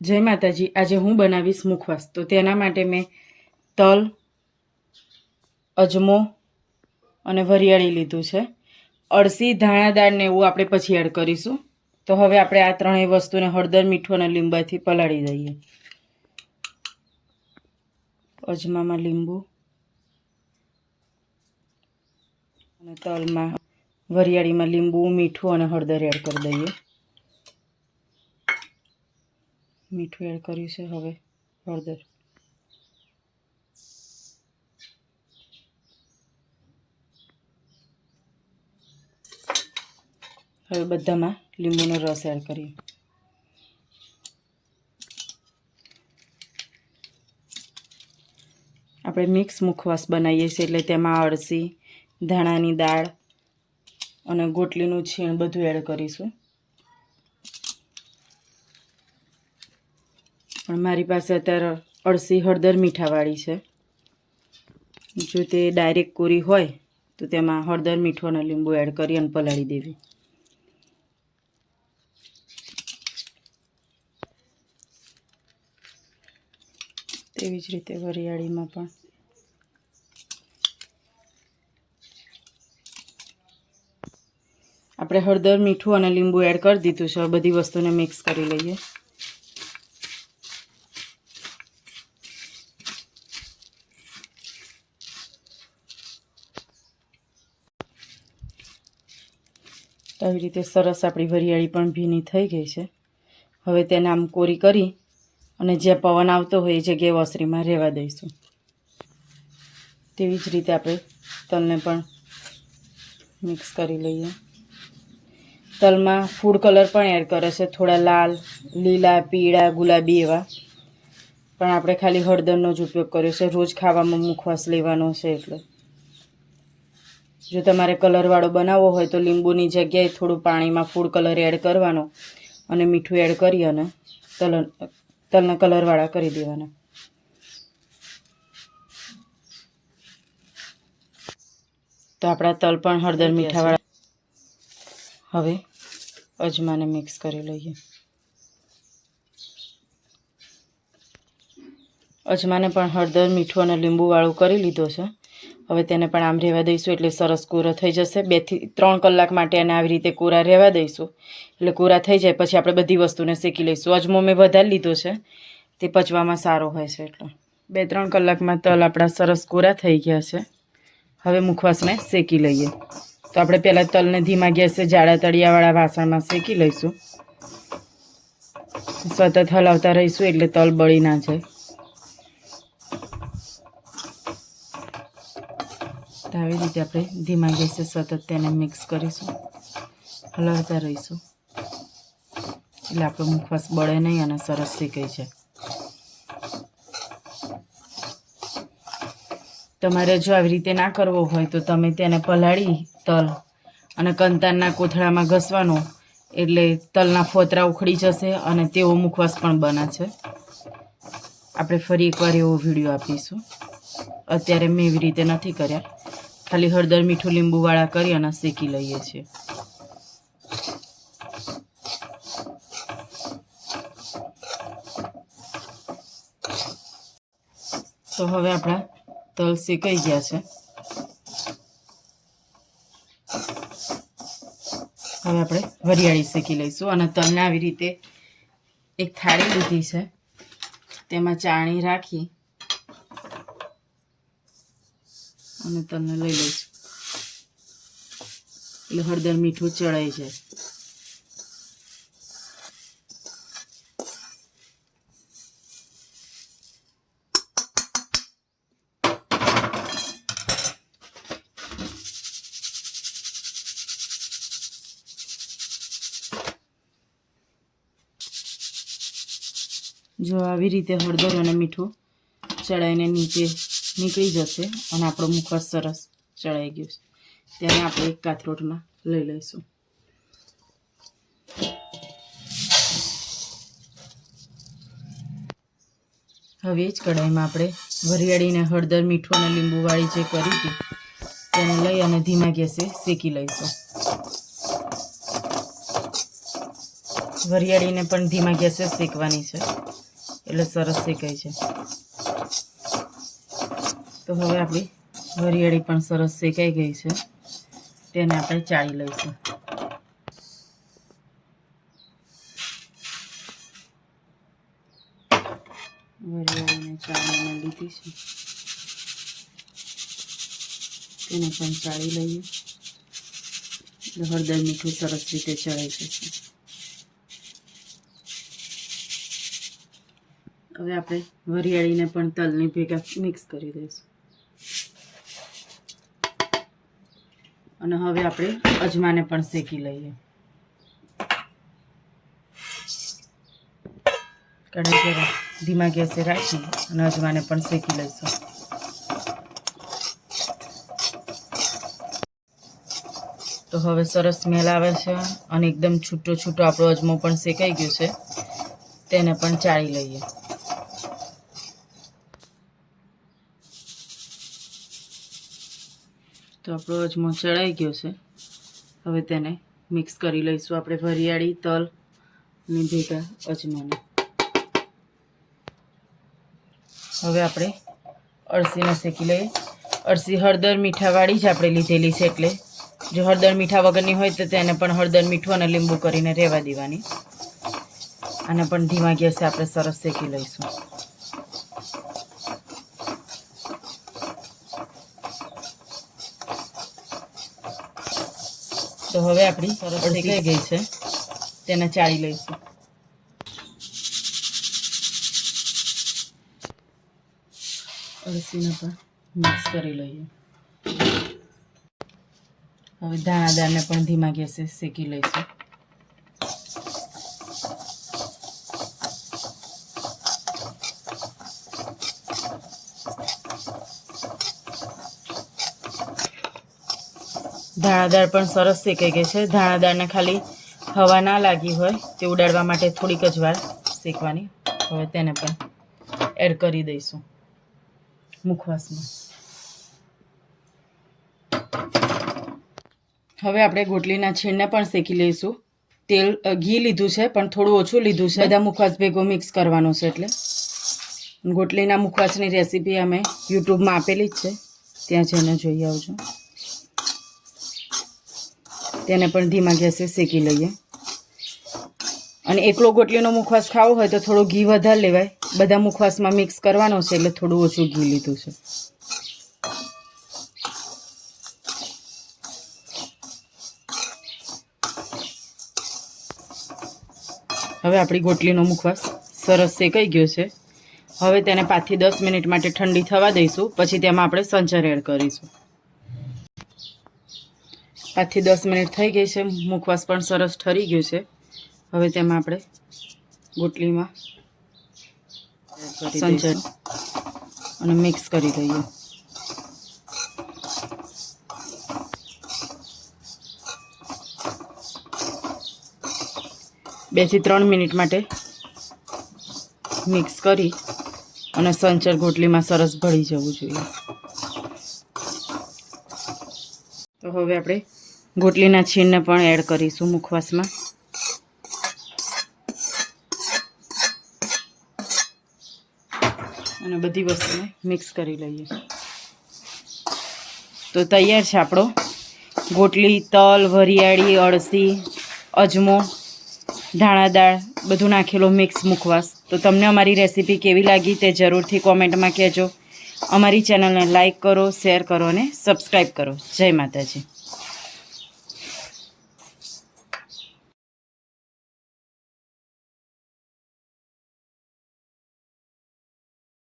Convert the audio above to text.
જય માતાજી. આજે હું બનાવીશ મુખવાસ. તો તેના માટે મેં તલ, અજમો અને વરિયાળી લીધું છે. અળસી, ધાણા દાળ ને એવું આપણે પછી એડ કરીશું. તો હવે આપણે આ ત્રણેય વસ્તુને હળદર, મીઠું અને લીંબાથી પલાળી દઈએ. અજમામાં લીંબુ અને તલમાં વરિયાળીમાં લીંબુ, મીઠું અને હળદર એડ કરી દઈએ. મીઠું એડ કર્યું છે હવે, હળદર. હવે બધામાં લીંબુનો રસ એડ કરીએ. આપણે મિક્સ મુખવાસ બનાવીએ છીએ એટલે તેમાં અળસી, ધાણાની દાળ અને ગોટલીનું છીણ બધું એડ કરીશું. પણ મારી પાસે અત્યારે અળસી હળદર મીઠાવાળી છે. જો તે ડાયરેક્ટ કોરી હોય, તો તેમાં હળદર, મીઠું અને લીંબુ એડ કરી અને પલાળી દેવી. તેવી જ રીતે વરિયાળીમાં પણ. આપણે હળદર, મીઠું અને લીંબુ એડ કરી દીધું છે. બધી વસ્તુને મિક્સ કરી લઈએ. આવી રીતે સરસ આપણી વરિયાળી પણ ભીની થઈ ગઈ છે. હવે તેને આમ કોરી કરી અને જ્યાં પવન આવતો હોય એ જગ્યાએ વસરીમાં રહેવા દઈશું. તેવી જ રીતે આપણે તલને પણ મિક્સ કરી લઈએ. તલમાં ફૂડ કલર પણ એડ કરે છે. થોડા લાલ, લીલા, પીળા, ગુલાબી એવા. પણ આપણે ખાલી હળદરનો જ ઉપયોગ કર્યો છે. રોજ ખાવામાં મુખવાસ લેવાનો છે એટલે. જો તમારે કલરવાળો બનાવવો હોય તો લીંબુની જગ્યાએ થોડું પાણીમાં ફૂડ કલર એડ કરવાનો અને મીઠું એડ કરી અને તલ, તલના કલરવાળા કરી દેવાના. તો આપણા તલ પણ હળદર મીઠાવાળા હવે અજમાને મિક્સ કરી લઈએ. અજમાને પણ હળદર, મીઠું અને લીંબુવાળું કરી લીધો છે. હવે તેને પણ આમ રહેવા દઈશું, એટલે સરસ કોરો થઈ જશે. બેથી ત્રણ કલાક માટે એને આવી રીતે કોરા રહેવા દઈશું. એટલે કોરા થઈ જાય, પછી આપણે બધી વસ્તુને શેકી લઈશું. અજમો મેં વધારે લીધો છે, તે પચવામાં સારો હોય છે એટલે. બે ત્રણ કલાકમાં તલ આપણા સરસ કોરા થઈ ગયા છે. હવે મુખવાસને શેકી લઈએ. તો આપણે પહેલાં તલને ધીમા ગેસે જાડા તળિયાવાળા વાસણમાં શેકી લઈશું. સતત હલાવતા રહીશું, એટલે તલ બળી ના જાય. આવી રીતે આપણે ધીમા ગેસે સતત તેને મિક્સ કરીશું. હલાવતા રહીશું. એટલે આપણો મુખવાસ બળે નહીં અને સરસ શીખાય છે. તમારે જો આવી રીતે ના કરવો હોય તો તમે તેને પલાળી તલ અને કંતારના કોથળામાં ઘસવાનો. એટલે તલના ફોતરા ઉખડી જશે અને તેવો મુખવાસ પણ બને છે આપણે ફરી એકવાર એવો વીડિયો આપીશું. અત્યારે મેં એવી રીતે નથી કર્યા. ખાલી હળદર, મીઠું, લીંબુવાળા કરી અને શેકી લઈએ છીએ. તો હવે આપણા તલ શેકાઈ ગયા છે. હવે આપણે વરિયાળી શેકી લઈશું અને તલને આવી રીતે એક થાળી લીધી છે. તેમાં ચાણી રાખી અને તલને લઈ લઈશું. એટલે હળદર મીઠું ચડાઈ જાય જો આવી રીતે હળદર અને મીઠું ચડાવીને નીચે નીકળી જશે અને આપણો મુખવાસ સરસ ચડાઈ ગયો છે. ત્યારે આપણે એક કાથરોટમાં લઈ લઈશું. હવે જ કઢાઈમાં આપણે વરિયાળીને હળદર, મીઠું અને લીંબુવાળી જે કરી હતી, તેને લઈ અને ધીમા ગેસે શેકી લઈશું. વરિયાળીને પણ ધીમા ગેસે શેકવાની છે. એટલે સરસ શેકાય છે. તો હવે આપણી વરિયાળી પણ સરસ શેકાઈ ગઈ છે. તેને આપણે ચાળી લઈશું. વરિયાળીને ચાળીને તેને પણ ચાળી લઈએ. હળદર મીઠું સરસ રીતે ચડાઈ જશે હવે આપણે વરિયાળીને પણ તલની ભેગા મિક્સ કરી દઈશું અને હવે આપણે અજમાને પણ શેકી લઈએ. કઢાઈ જરા ધીમા ગેસે રાખી અને અજમાને પણ શેકી લઈશું. તો હવે સરસ સ્મેલ આવે છે અને એકદમ છૂટો છૂટો આપણો અજમો પણ શેકાઈ ગયો છે. તેને પણ ચાળી લઈએ. તો આપણો અજમો ચડાઈ ગયો છે. હવે તેને મિક્સ કરી લઈશું આપણે વરિયાળી તલ અને ભેગા અજમાને. હવે આપણે અળસીને શેકી લઈએ. અળસી હળદર મીઠાવાળી જ આપણે લીધેલી છે એટલે જો હળદર મીઠા વગરની હોય તો તેને પણ હળદર મીઠું અને લીંબુ કરીને રહેવા દેવાની. આને પણ ધીમા ગેસે આપણે સરસ શેકી લઈશું. તો હવે આપણી સરસ શેકાઈ ગઈ છે. તેને ચાળી લઈશું. અળસીને પણ મિક્સ કરી લઈએ. હવે દાણાદારને પણ ધીમા ગેસે શેકી લઈશું. ધાણાદાળ પણ સરસ શેકાઈ ગઈ છે. ધાણાદાળને ખાલી હવા ના લાગી હોય તે ઉડાડવા માટે થોડીક જ વાર શેકવાની. હવે તેને પણ એડ કરી દઈશું મુખવાસમાં. હવે આપણે ગોટલીના છીણને પણ શેકી લઈશું. તેલ ઘી લીધું છે, પણ થોડું ઓછું લીધું છે. બધા મુખવાસ ભેગો મિક્સ કરવાનો છે એટલે. ગોટલીના મુખવાસની રેસીપી અમે યુટ્યુબમાં આપેલી જ છે. ત્યાં જઈને જોઈ આવજો. તેને પણ ધીમા ગેસે શેકી લઈએ. અને એકલો ગોટલીનો મુખવાસ ખાવો હોય તો થોડો ઘી વધારે લેવાય. બધા મુખવાસમાં મિક્સ કરવાનો છે એટલે થોડું ઓછું ઘી લીધું છે. હવે આપણી ગોટલીનો મુખવાસ સરસ શેકાઈ ગયો છે. હવે તેને પાંચથી દસ મિનિટ માટે ઠંડી થવા દઈશું. પછી તેમાં આપણે સંચર એડ કરીશું. પાંચથી દસ મિનિટ થઈ ગઈ છે. મુખવાસ પણ સરસ ઠરી ગયું છે. હવે તેમાં આપણે ગોટલીમાં સંચર અને મિક્સ કરી દઈએ. બેથી ત્રણ મિનિટ માટે મિક્સ કરી અને સંચર ગોટલીમાં સરસ ભળી જવું જોઈએ. તો હવે આપણે ગોટલીના છીણને પણ એડ કરીશું મુખવાસમાં. અને બધી વસ્તુને મિક્સ કરી લઈએ. તો તૈયાર છે આપણો ગોટલી, તલ, વરિયાળી, અળસી, અજમો, ધાણા દાળ, બધું નાખેલો મિક્સ મુખવાસ. તો તમને અમારી રેસીપી કેવી લાગી તે જરૂરથી કોમેન્ટમાં કહેજો. અમારી ચેનલને લાઈક કરો શેર કરો અને સબસ્ક્રાઈબ કરો. જય માતાજી.